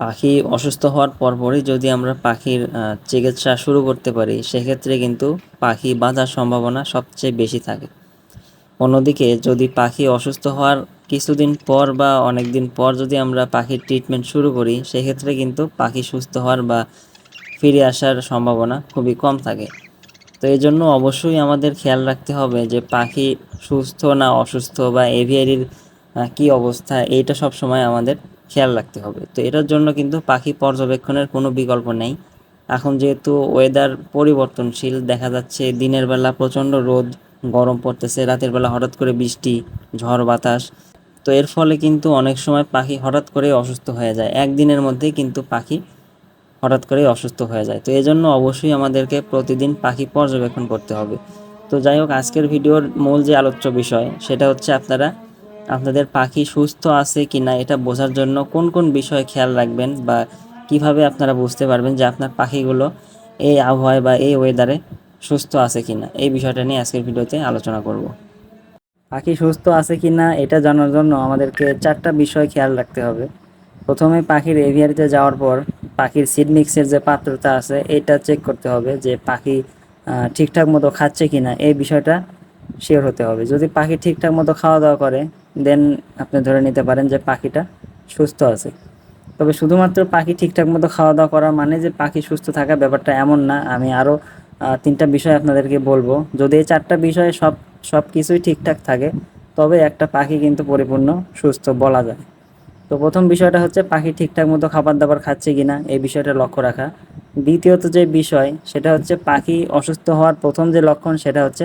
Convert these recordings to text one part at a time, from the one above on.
পাখি অসুস্থ হওয়ার পরপরই যদি আমরা পাখির চিকিৎসা শুরু করতে পারি, সেক্ষেত্রে কিন্তু পাখি বাঁচার সম্ভাবনা সবচেয়ে বেশি থাকে। অন্যদিকে যদি পাখি অসুস্থ হওয়ার কিছুদিন পর বা অনেক দিন পর যদি আমরা পাখির ট্রিটমেন্ট শুরু করি, সেক্ষেত্রে কিন্তু পাখি সুস্থ হওয়ার বা ফিরে আসার সম্ভাবনা খুবই কম থাকে। তো এই জন্য অবশ্যই আমাদের খেয়াল রাখতে হবে যে পাখি সুস্থ না অসুস্থ বা এভিয়ারির কী অবস্থা, এইটা সব সময় আমাদের খেয়াল রাখতে হবে। তো এটার জন্য কিন্তু পাখি পর্যবেক্ষণের কোনো বিকল্প নেই। এখন যেহেতু ওয়েদার পরিবর্তনশীল, দেখা যাচ্ছে দিনের বেলা প্রচণ্ড রোদ, গরম পড়তেছে, রাতের বেলা হঠাৎ করে বৃষ্টি, ঝড়, বাতাস, তো এর ফলে কিন্তু অনেক সময় পাখি হঠাৎ করে অসুস্থ হয়ে যায়। একদিনের মধ্যে কিন্তু পাখি হঠাৎ করেই অসুস্থ হয়ে যায়। তো এই জন্য অবশ্যই আমাদেরকে প্রতিদিন পাখি পর্যবেক্ষণ করতে হবে। তো যাই হোক, আজকের ভিডিওর মূল যে আলোচ্য বিষয়, সেটা হচ্ছে আপনারা আপনাদের পাখি সুস্থ আছে কি না এটা বোঝার জন্য কোন কোন বিষয়ে খেয়াল রাখবেন বা কীভাবে আপনারা বুঝতে পারবেন যে আপনার পাখিগুলো এই আবহাওয়ায় বা এই ওয়েদারে সুস্থ আছে কি না এই বিষয়টা নিয়ে আজকের ভিডিওতে আলোচনা করব। পাখি সুস্থ আছে কি না এটা জানার জন্য আমাদেরকে চারটা বিষয় খেয়াল রাখতে হবে। প্রথমে পাখির এভিয়ারিতে যাওয়ার পর পাখির সিড মিক্সের যে পাত্রতা আছে, এটা চেক করতে হবে যে পাখি ঠিকঠাক মতো খাচ্ছে কি না এই বিষয়টা শিওর হতে হবে। যদি পাখি ঠিকঠাক মতো খাওয়া দাওয়া করে দেন আপনি ধরে নিতে পারেন যে পাখিটা সুস্থ আছে। তবে শুধুমাত্র পাখি ঠিকঠাক মতো খাওয়া দাওয়া করা মানে যে পাখি সুস্থ থাকা ব্যাপারটা এমন না। আমি আরও তিনটা বিষয় আপনাদেরকে বলব। যদি এই চারটা বিষয়ে সব সব কিছুই ঠিকঠাক থাকে, তবে একটা পাখি কিন্তু পরিপূর্ণ সুস্থ বলা যায়। তো প্রথম বিষয়টা হচ্ছে পাখি ঠিকঠাক মতো খাবার দাবার খাচ্ছে কিনা, এই বিষয়টা লক্ষ্য রাখা। দ্বিতীয়ত যে বিষয়, সেটা হচ্ছে পাখি অসুস্থ হওয়ার প্রথম যে লক্ষণ, সেটা হচ্ছে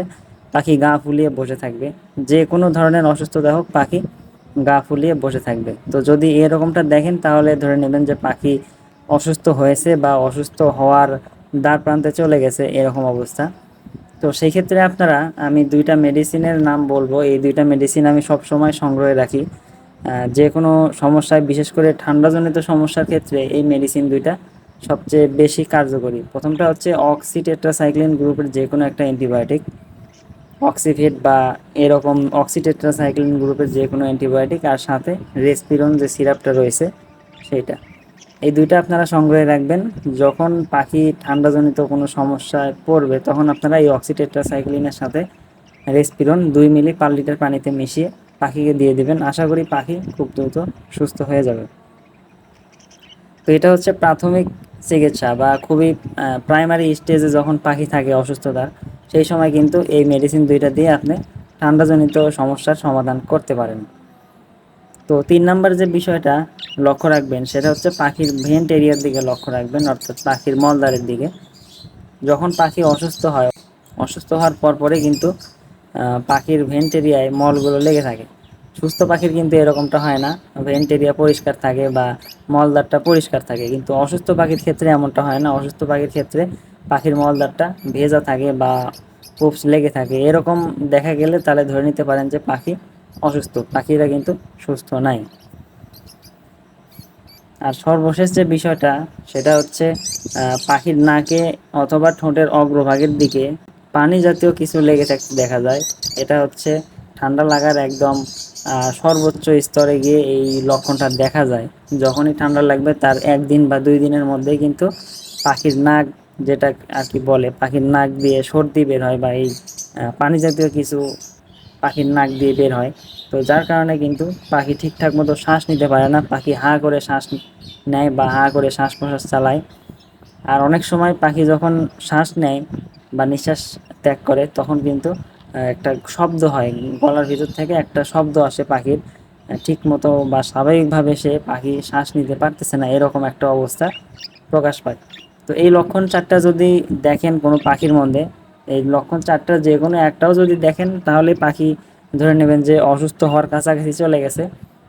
পাখি গা ফুলিয়ে বসে থাকবে। যে কোনো ধরনের অসুস্থতা হোক, পাখি গা ফুলিয়ে বসে থাকবে। তো যদি এরকমটা দেখেন, তাহলে ধরে নেবেন যে পাখি অসুস্থ হয়েছে বা অসুস্থ হওয়ার দ্বার প্রান্তে চলে গেছে, এরকম অবস্থা। তো সেই ক্ষেত্রে আপনারা, আমি দুইটা মেডিসিনের নাম বলব। এই দুইটা মেডিসিন আমি সব সময় সংগ্রহে রাখি। যে কোনো সমস্যায়, বিশেষ করে ঠান্ডাজনিত সমস্যার ক্ষেত্রে এই মেডিসিন দুইটা সবচেয়ে বেশি কার্যকরী। প্রথমটা হচ্ছে অক্সিটেট্রাসাইক্লিন গ্রুপের যে কোনো একটা অ্যান্টিবায়োটিক অক্সিফেট বা এরকম অক্সিটেট্রাসাইক্লিন গ্রুপের যে কোনো অ্যান্টিবায়োটিক আর সাথে রেসপিরন যে সিরাপটা রয়েছে, সেইটা। এই দুইটা আপনারা সংগ্রহে রাখবেন। যখন পাখি ঠান্ডাজনিত কোনো সমস্যায় পড়বে, তখন আপনারা এই অক্সিটেট্রাসাইক্লিনের সাথে রেসপিরন দুই মিলি পার লিটার পানিতে মিশিয়ে পাখিকে দিয়ে দিবেন। আশা করি পাখি খুব দ্রুত সুস্থ হয়ে যাবে। তো এটা হচ্ছে প্রাথমিক চিকিৎসা বা খুবই প্রাইমারি স্টেজে যখন পাখি থাকে অসুস্থতার সেই সময় কিন্তু এই মেডিসিন দুইটা দিয়ে আপনি ঠান্ডাজনিত সমস্যার সমাধান করতে পারেন। তো তিন নাম্বার যে বিষয়টা লক্ষ্য রাখবেন, সেটা হচ্ছে পাখির ভেন্ট এরিয়ার দিকে লক্ষ্য রাখবেন, অর্থাৎ পাখির মলদারের দিকে। যখন পাখি অসুস্থ হয়, অসুস্থ হওয়ার পরপরে কিন্তু পাখির ভেন্ট এরিয়ায় মলগুলো লেগে থাকে। সুস্থ পাখির কিন্তু এরকমটা হয় না। ভেন্টেরিয়া পরিষ্কার থাকে বা মলদারটা পরিষ্কার থাকে। কিন্তু অসুস্থ পাখির ক্ষেত্রে এমনটা হয় না। অসুস্থ পাখির ক্ষেত্রে পাখির মলদারটা ভেজা থাকে বা পুপস লেগে থাকে। এরকম দেখা গেলে তাহলে ধরে নিতে পারেন যে পাখি অসুস্থ। পাখিরা কিন্তু সুস্থ নাই। আর সর্বশেষ যে বিষয়টা, সেটা হচ্ছে পাখির নাকে অথবা ঠোঁটের অগ্রভাগের দিকে পানি জাতীয় কিছু লেগে থাকতে দেখা যায়। এটা হচ্ছে ঠান্ডা লাগার একদম সর্বোচ্চ স্তরে গিয়ে এই লক্ষণটা দেখা যায়। যখনই ঠান্ডা লাগবে তার একদিন বা দুই দিনের মধ্যেই কিন্তু পাখির নাক যেটা আর কি বলে, পাখির নাক দিয়ে সর্দি বের হয় বা এই পানি জাতীয় কিছু পাখির নাক দিয়ে বের হয়। তো যার কারণে কিন্তু পাখি ঠিকঠাক মতো শ্বাস নিতে পারে না, পাখি হা করে শ্বাস নেয় বা হা করে শ্বাস প্রশ্বাস চালায়। আর অনেক সময় পাখি যখন শ্বাস নেয় বা নিঃশ্বাস ত্যাগ করে, তখন কিন্তু একটা শব্দ হয় গলার ভিতর থেকে একটা শব্দ আসে পাখির। ঠিক মতো বা স্বাভাবিকভাবে সে পাখি শ্বাস নিতে পারতেছে না, এরকম একটা অবস্থা প্রকাশ পায়। তো এই লক্ষণ চারটা যদি দেখেন কোনো পাখির মধ্যে, এই লক্ষণ চারটা যে কোনো একটাও যদি দেখেন, তাহলে পাখি ধরে নেবেন যে অসুস্থ হওয়ার কাছাকাছি চলে গেছে।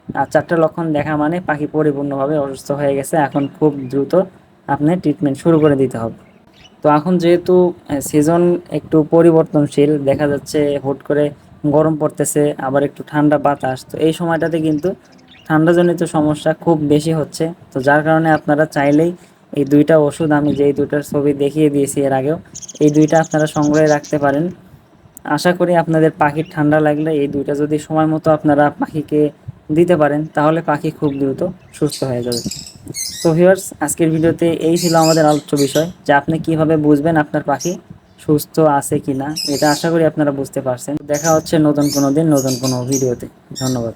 আর চারটা লক্ষণ দেখা মানে পাখি পরিপূর্ণভাবে অসুস্থ হয়ে গেছে, এখন খুব দ্রুত আপনি ট্রিটমেন্ট শুরু করে দিতে হবে। তো এখন যেহেতু সিজন একটু পরিবর্তনশীল, দেখা যাচ্ছে হুট করে গরম পড়তেছে, আবার একটু ঠান্ডা বাতাস, তো এই সময়টাতে কিন্তু ঠান্ডাজনিত সমস্যা খুব বেশি হচ্ছে। তো যার কারণে আপনারা চাইলেই এই দুইটা ওষুধ, আমি যেই দুইটার ছবি দেখিয়ে দিয়েছি এর আগেও, এই দুইটা আপনারা সংগ্রহে রাখতে পারেন। আশা করি আপনাদের পাখির ঠান্ডা লাগলে এই দুইটা যদি সময় মতো আপনারা পাখিকে দিতে পারেন, তাহলে পাখি খুব দ্রুত সুস্থ হয়ে যাবে। তো ভিউয়ার্স আজকের ভিডিওতে এই ছিল আমাদের আলোচ্য বিষয় যে আপনি কীভাবে বুঝবেন আপনার পাখি সুস্থ আছে কি না এটা আশা করি আপনারা বুঝতে পারছেন। দেখা হচ্ছে নতুন কোনো দিন, নতুন কোনো ভিডিওতে। ধন্যবাদ।